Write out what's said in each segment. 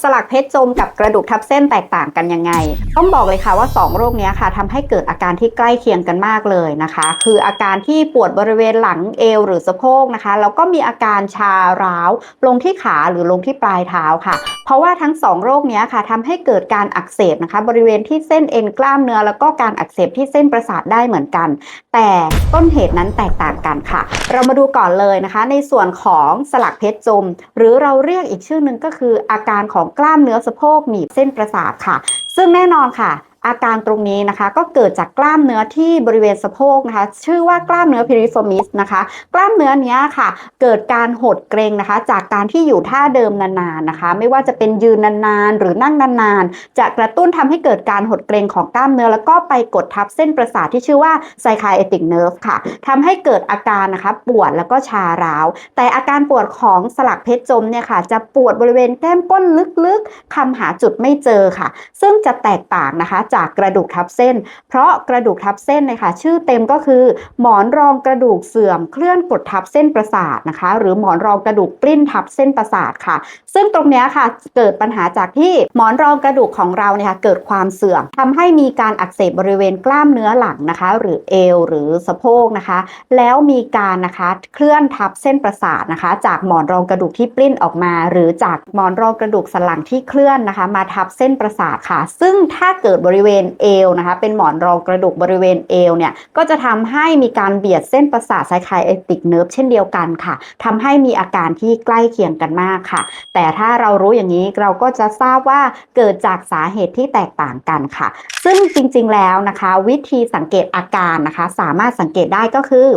สลักเพชรจมกับกระดูกทับเส้นแตกต่างกันยังไง ต้องบอกเลยค่ะว่า 2 โรคนี้ค่ะทำให้เกิดอาการที่ใกล้เคียงกันมากเลยนะคะ คืออาการที่ปวดบริเวณหลังเอวหรือสะโพกนะคะแล้วก็มีอาการชาร้าว ลงที่ขาหรือลงที่ปลายเท้าค่ะ เพราะว่าทั้ง 2 โรคนี้ค่ะทำให้เกิดการอักเสบนะคะ บริเวณที่เส้นเอ็นกล้ามเนื้อแล้วก็การอักเสบที่เส้นประสาทได้เหมือนกัน แต่ต้นเหตุนั้นแตกต่างกันค่ะ เรามาดูก่อนเลยนะคะ ในส่วนของสลักเพชรจม หรือเราเรียกอีกชื่อหนึ่งก็คืออาการของกล้ามเนื้อสะโพกหนีบเส้นประสาทค่ะ ซึ่งแน่นอนค่ะ อาการตรงนี้นะคะ ก็เกิดจากกล้ามเนื้อที่บริเวณสะโพกนะคะ ชื่อว่ากล้ามเนื้อพิริโซมิสนะคะ กล้ามเนื้อนี้ค่ะ เกิดการหดเกรงนะคะ จากการที่อยู่ท่าเดิมนานๆนะคะ ไม่ว่าจะเป็นยืนนานๆ หรือนั่งนานๆ จะกระตุ้นทำให้เกิดการหดเกรงของกล้ามเนื้อ แล้วก็ไปกดทับเส้นประสาทที่ชื่อว่าไซคาเอติกเนิร์ฟค่ะทำให้เกิดอาการนะคะปวดแล้วก็ชาร้าว แต่อาการปวดของสลักเพชรจมเนี่ยค่ะ จะปวดบริเวณแก้มก้นลึกๆคำหาจุดไม่เจอค่ะ ซึ่งจะแตกต่างนะคะจากกระดูกทับเส้น เพราะกระดูกทับเส้นเนี่ยค่ะชื่อเต็มก็คือ หมอนรองกระดูกเสื่อมเคลื่อนกดทับเส้นประสาทนะคะ หรือหมอนรองกระดูกปริ้นทับเส้นประสาทค่ะ ซึ่งตรงนี้ค่ะเกิดปัญหาจากที่หมอนรองกระดูกของเราเนี่ยค่ะเกิดความเสื่อมทำให้มีการอักเสบบริเวณกล้ามเนื้อหลังนะคะ หรือเอวหรือสะโพกนะคะ แล้วมีการนะคะเคลื่อนทับเส้นประสาทนะคะ จากหมอนรองกระดูกที่ปลิ้นออกมา หรือจากหมอนรองกระดูกสันหลังที่เคลื่อนนะคะ มาทับเส้นประสาทค่ะ ซึ่งถ้าเกิดบริริเวณเอวนะคะเป็นหมอนรองกระดูกบริเวณเอวเนี่ยก็จะทำให้มีการเบียดเส้นประสาทไซคายเอติกเนิร์ฟเช่นเดียวกันค่ะทำให้มีอาการที่ใกล้เคียงกันมากค่ะ แต่ถ้าเรารู้อย่างนี้เราก็จะทราบว่าเกิดจากสาเหตุที่แตกต่างกันค่ะ ซึ่งจริงๆแล้วนะคะ วิธีสังเกตอาการนะคะ สามารถสังเกตได้ก็คือ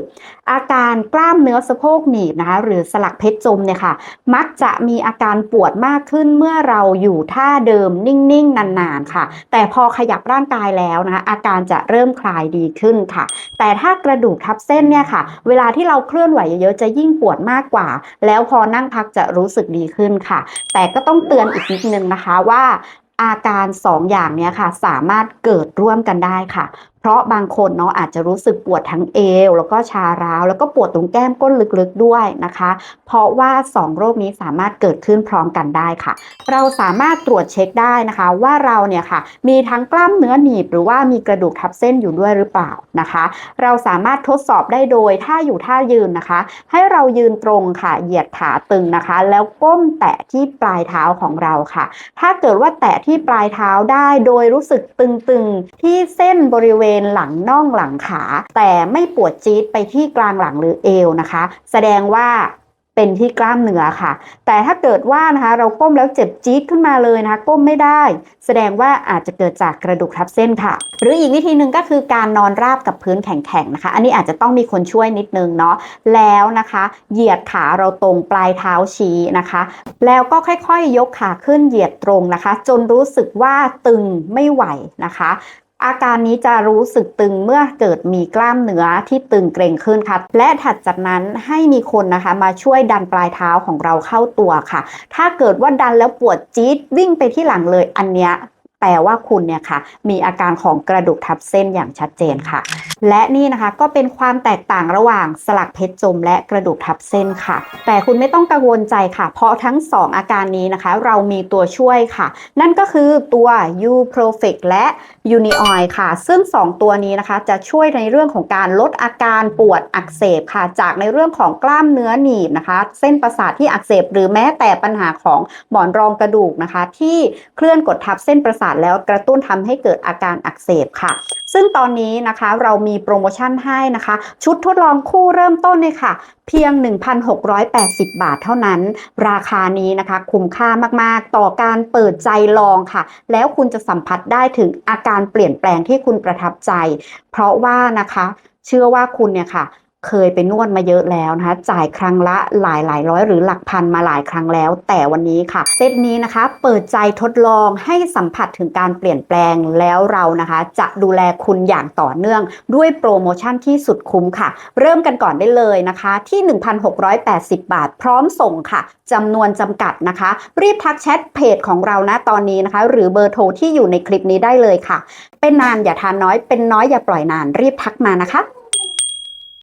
อาการกล้ามเนื้อสะโพกหนีบนะคะ หรือสลักเพชรจมเนี่ยค่ะ มักจะมีอาการปวดมากขึ้นเมื่อเราอยู่ท่าเดิมนิ่งๆนานๆค่ะ แต่พอขยยับร่างกายแล้วนะคะอาการจะเริ่มคลายดีขึ้นค่ะ แต่ถ้ากระดูกทับเส้นเนี่ยค่ะ เวลาที่เราเคลื่อนไหวเยอะๆจะยิ่งปวดมากกว่า แล้วพอนั่งพักจะรู้สึกดีขึ้นค่ะ แต่ก็ต้องเตือนอีกนิดนึงนะคะว่าอาการ 2 อย่างเนี้ยค่ะ สามารถเกิดร่วมกันได้ค่ะ เพราะบางคนเนาะอาจจะรู้สึกปวดทั้งเอว แล้วก็ชาร้าว แล้วก็ปวดตรงแก้มก้นลึกๆด้วยนะคะ เพราะว่า 2 โรคนี้สามารถเกิดขึ้นพร้อมกันได้ค่ะ เราสามารถตรวจเช็คได้นะคะ ว่าเราเนี่ยค่ะ มีทั้งกล้ามเนื้อหนีบ หรือว่ามีกระดูกทับเส้นอยู่ด้วยหรือเปล่านะคะ เราสามารถทดสอบได้โดยถ้าอยู่ท่ายืนนะคะ ให้เรายืนตรงค่ะเหยียดขาตึงนะคะ แล้วก้มแตะที่ปลายเท้าของเราค่ะ ถ้าเกิดว่าแตะที่ปลายเท้าได้โดยรู้สึกตึงๆที่เส้นบริเวณหลังน่องหลังขา แต่ไม่ปวดจี๊ดไปที่กลางหลังหรือเอวนะคะ แสดงว่าเป็นที่กล้ามเนื้อค่ะ แต่ถ้าเกิดว่านะคะเราก้มแล้วเจ็บจี๊ดขึ้นมาเลยนะคะ ก้มไม่ได้ แสดงว่าอาจจะเกิดจากกระดูกทับเส้นค่ะ หรืออีกวิธีหนึ่งก็คือการนอนราบกับพื้นแข็งๆนะคะ อันนี้อาจจะต้องมีคนช่วยนิดนึงเนาะ แล้วนะคะ เหยียดขาเราตรงปลายเท้าชี้นะคะ แล้วก็ค่อยๆยกขาขึ้นเหยียดตรงนะคะ จนรู้สึกว่าตึงไม่ไหวนะคะ อาการนี้จะรู้สึกตึงเมื่อเกิดมีกล้ามเนื้อที่ตึงเกร็งขึ้นค่ะ และถัดจากนั้นให้มีคนนะคะมาช่วยดันปลายเท้าของเราเข้าตัวค่ะ ถ้าเกิดว่าดันแล้วปวดจี๊ดวิ่งไปที่หลังเลยอันเนี้ย แปลว่าคุณเนี่ยค่ะมีอาการของกระดูกทับเส้นอย่างชัดเจนค่ะ และนี่นะคะก็เป็นความแตกต่างระหว่างสลักเพชรจม และกระดูกทับเส้นค่ะ แต่คุณไม่ต้องกังวลใจค่ะ เพราะทั้ง 2 อาการนี้นะคะ เรามีตัวช่วยค่ะ นั่นก็คือตัว u p r o f e c และ u n i o i ค่ะ ซึ่ง 2 ตัวนี้นะคะจะช่วยในเรื่องของการลดอาการปวดอักเสบค่ะ จากในเรื่องของกล้ามเนื้อหนีบนะคะ เส้นประสาทที่อักเสบ หรือแม้แต่ปัญหาของหมอนรองกระดูกนะคะ ที่เคลื่อนกดทับเส้นประสาทแล้วกระตุ้นทำให้เกิดอาการอักเสบค่ะ ซึ่งตอนนี้นะคะเรามีโปรโมชั่นให้นะคะ ชุดทดลองคู่เริ่มต้นเนี่ยค่ะ เพียง 1,680 บาทเท่านั้น ราคานี้นะคะ คุ้มค่ามากๆ ต่อการเปิดใจลองค่ะ แล้วคุณจะสัมผัสได้ถึงอาการเปลี่ยนแปลงที่คุณประทับใจ เพราะว่านะคะ เชื่อว่าคุณเนี่ยค่ะ เคยไปนวดมาเยอะแล้วนะคะจ่ายครั้งละหลายหลายร้อยหรือหลักพันมาหลายครั้งแล้ว แต่วันนี้ค่ะ เซตนี้นะคะเปิดใจทดลองให้สัมผัสถึงการเปลี่ยนแปลงแล้วเรานะคะ จะดูแลคุณอย่างต่อเนื่องด้วยโปรโมชั่นที่สุดคุ้มค่ะ เริ่มกันก่อนได้เลยนะคะที่ 1,680 บาท พร้อมส่งค่ะจำนวนจำกัดนะคะ รีบทักแชทเพจของเรานะตอนนี้นะคะ หรือเบอร์โทรที่อยู่ในคลิปนี้ได้เลยค่ะ เป็นนานอย่าทานน้อยเป็นน้อยอย่าปล่อยนานรีบทักมานะคะ